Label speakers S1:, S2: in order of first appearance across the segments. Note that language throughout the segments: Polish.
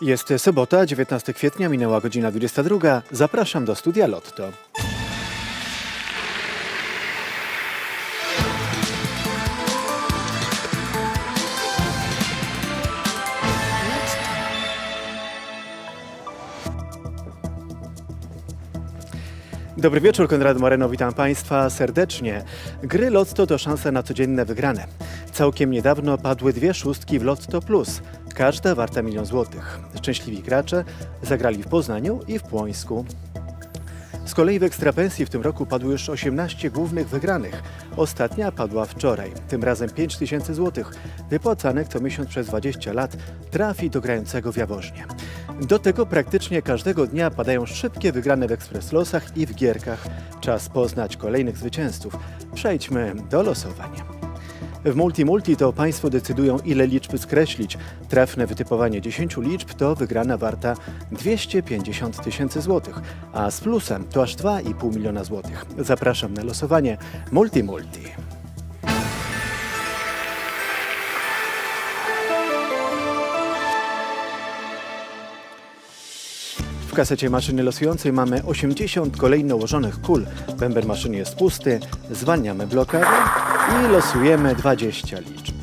S1: Jest sobota, 19 kwietnia, minęła godzina 22. Zapraszam do studia Lotto. Dobry wieczór, Konrad Moreno, witam Państwa serdecznie. Gry Lotto to szanse na codzienne wygrane. Całkiem niedawno padły dwie szóstki w Lotto Plus, każda warta milion złotych. Szczęśliwi gracze zagrali w Poznaniu i w Płońsku. Z kolei w Ekstrapensji w tym roku padło już 18 głównych wygranych. Ostatnia padła wczoraj. Tym razem 5 tysięcy złotych, wypłacanych co miesiąc przez 20 lat, trafi do grającego w Jaworznie. Do tego praktycznie każdego dnia padają szybkie wygrane w Ekspres Losach i w Gierkach. Czas poznać kolejnych zwycięzców. Przejdźmy do losowania. W Multi Multi to Państwo decydują, ile liczb skreślić. Trafne wytypowanie 10 liczb to wygrana warta 250 tysięcy złotych, a z plusem to aż 2,5 miliona złotych. Zapraszam na losowanie Multi Multi. W kasecie maszyny losującej mamy 80 kolejno ułożonych kul. Bęben maszyny jest pusty, zwalniamy blokadę i losujemy 20 liczb.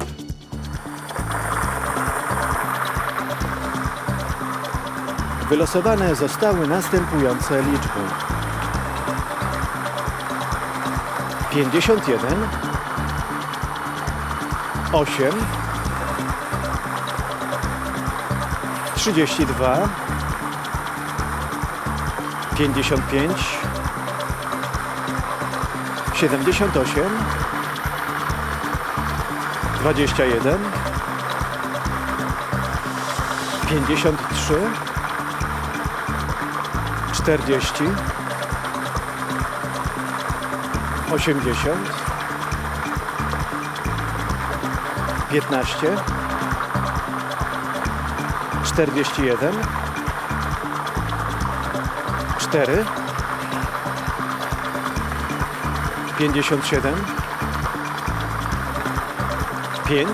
S1: Wylosowane zostały następujące liczby. 51 8 32 55 78 21 53 40 80 15 41 4 57 5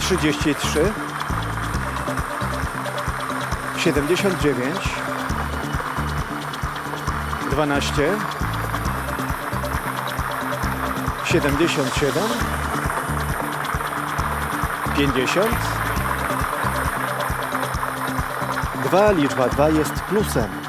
S1: 33 79 12 77 50 2, liczba 2 jest plusem.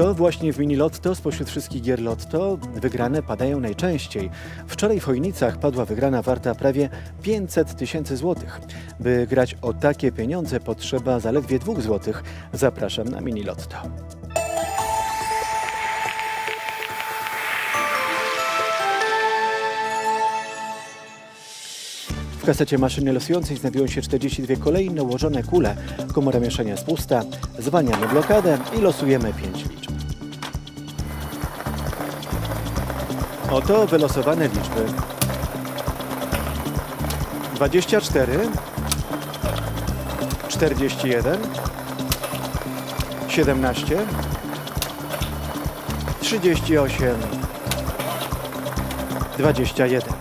S1: To właśnie w mini Lotto spośród wszystkich gier Lotto wygrane padają najczęściej. Wczoraj w Chojnicach padła wygrana warta prawie 500 tysięcy złotych. By grać o takie pieniądze potrzeba zaledwie 2 złotych. Zapraszam na mini Lotto. W kasecie maszyny losującej znajdują się 42 kolejne ułożone kule. Komora mieszania jest pusta. Zwalniamy blokadę i losujemy 5 liczb. Oto wylosowane liczby. 24 41 17 38 21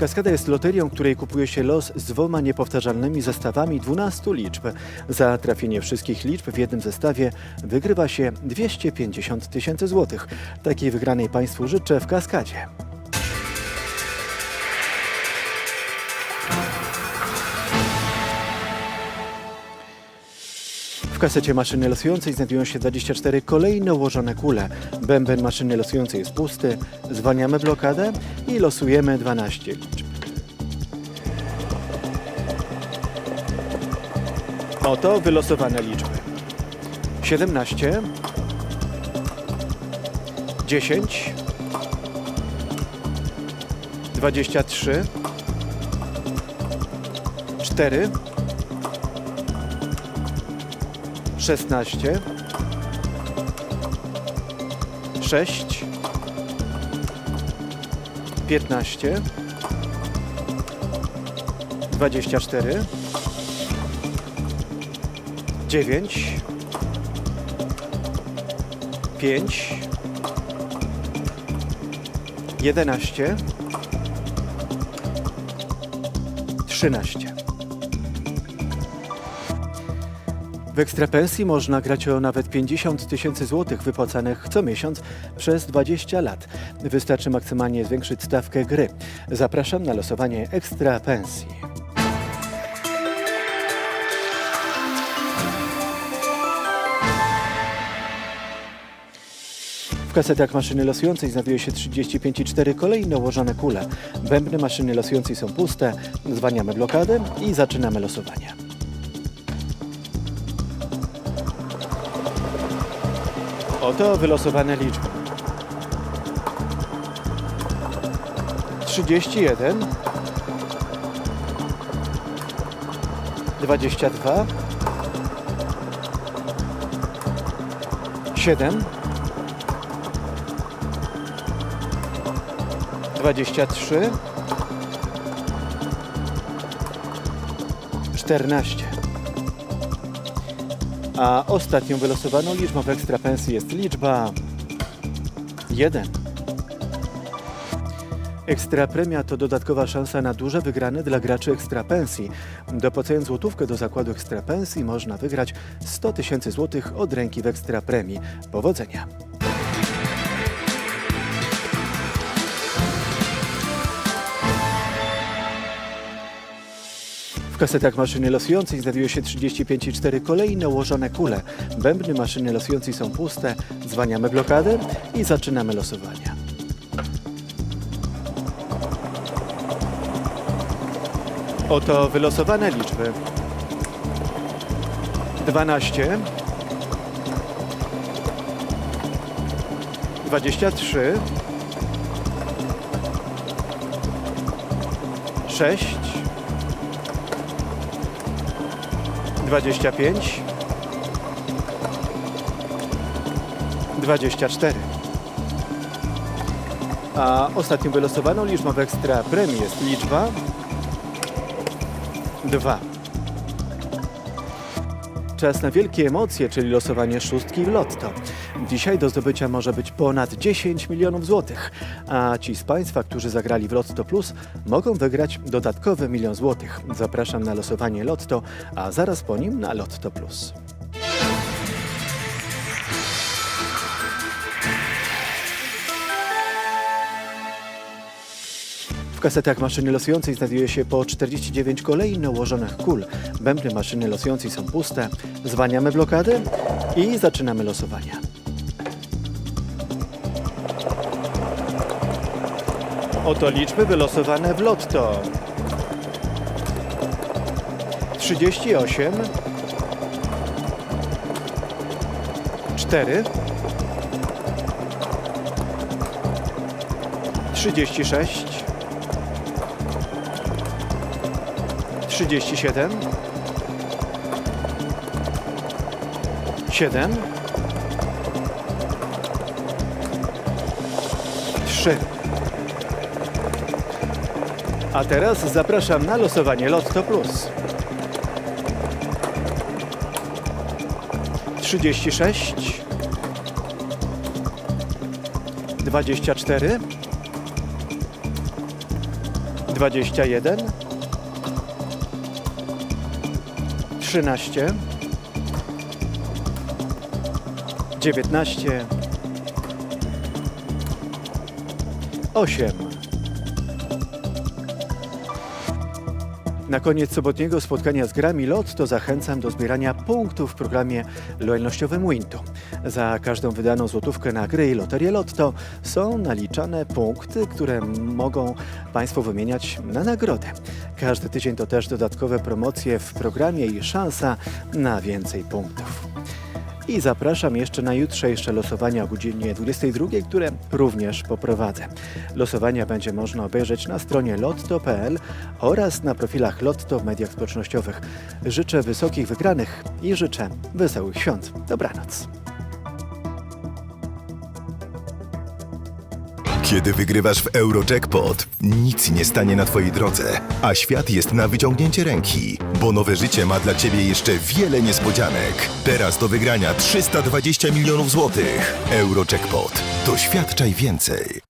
S1: Kaskada jest loterią, której kupuje się los z dwoma niepowtarzalnymi zestawami 12 liczb. Za trafienie wszystkich liczb w jednym zestawie wygrywa się 250 tysięcy złotych. Takiej wygranej Państwu życzę w Kaskadzie. Kasecie maszyny losującej znajdują się 24 kolejne ułożone kule. Bęben maszyny losującej jest pusty. Zwalniamy blokadę i losujemy 12 liczb. Oto wylosowane liczby. 17 10 23 4 16 6 15 24 9 5 11 13. W ekstrapensji można grać o nawet 50 tysięcy złotych wypłacanych co miesiąc przez 20 lat. Wystarczy maksymalnie zwiększyć stawkę gry. Zapraszam na losowanie ekstrapensji. W kasetach maszyny losującej znajduje się 35,4 kolejne ułożone kule. Bębny maszyny losującej są puste. Zwalniamy blokadę i zaczynamy losowanie. Oto wylosowane liczby. 31 22 7 23 14 A ostatnią wylosowaną liczbą w ekstrapensji jest liczba 1 Ekstra premia to dodatkowa szansa na duże wygrane dla graczy ekstra pensji. Dopłacając złotówkę do zakładu ekstra pensji można wygrać 100 tysięcy złotych od ręki w ekstra premii. Powodzenia! Kasetach maszyny losującej znajduje się 35,4 kolejne ułożone kule. Bębny maszyny losującej są puste. Zwaniamy blokadę i zaczynamy losowanie. Oto wylosowane liczby. 12 23 6 25 24 A ostatnią wylosowaną liczbą w ekstra premii jest liczba 2 Czas na wielkie emocje, czyli losowanie szóstki w lotto. Dzisiaj do zdobycia może być ponad 10 milionów złotych, a ci z Państwa, którzy zagrali w Lotto Plus, mogą wygrać dodatkowy milion złotych. Zapraszam na losowanie Lotto, a zaraz po nim na Lotto Plus. W kasetach maszyny losującej znajduje się po 49 kolejno ułożonych kul. Bębny maszyny losującej są puste. Zwalniamy blokadę i zaczynamy losowanie. Oto liczby wylosowane w lotto. 38 4 36 37 7 3 A teraz zapraszam na losowanie Lotto Plus. 36 24 21 13 19 8 Na koniec sobotniego spotkania z grami Lotto zachęcam do zbierania punktów w programie lojalnościowym Wintu. Za każdą wydaną złotówkę na gry i loterię Lotto są naliczane punkty, które mogą Państwo wymieniać na nagrodę. Każdy tydzień to też dodatkowe promocje w programie i szansa na więcej punktów. I zapraszam jeszcze na jutrzejsze losowania o godzinie 22, które również poprowadzę. Losowania będzie można obejrzeć na stronie lotto.pl oraz na profilach Lotto w mediach społecznościowych. Życzę wysokich wygranych i życzę wesołych świąt. Dobranoc.
S2: Kiedy wygrywasz w Eurojackpot, nic nie stanie na Twojej drodze, a świat jest na wyciągnięcie ręki, bo nowe życie ma dla Ciebie jeszcze wiele niespodzianek. Teraz do wygrania 320 milionów złotych. Eurojackpot. Doświadczaj więcej.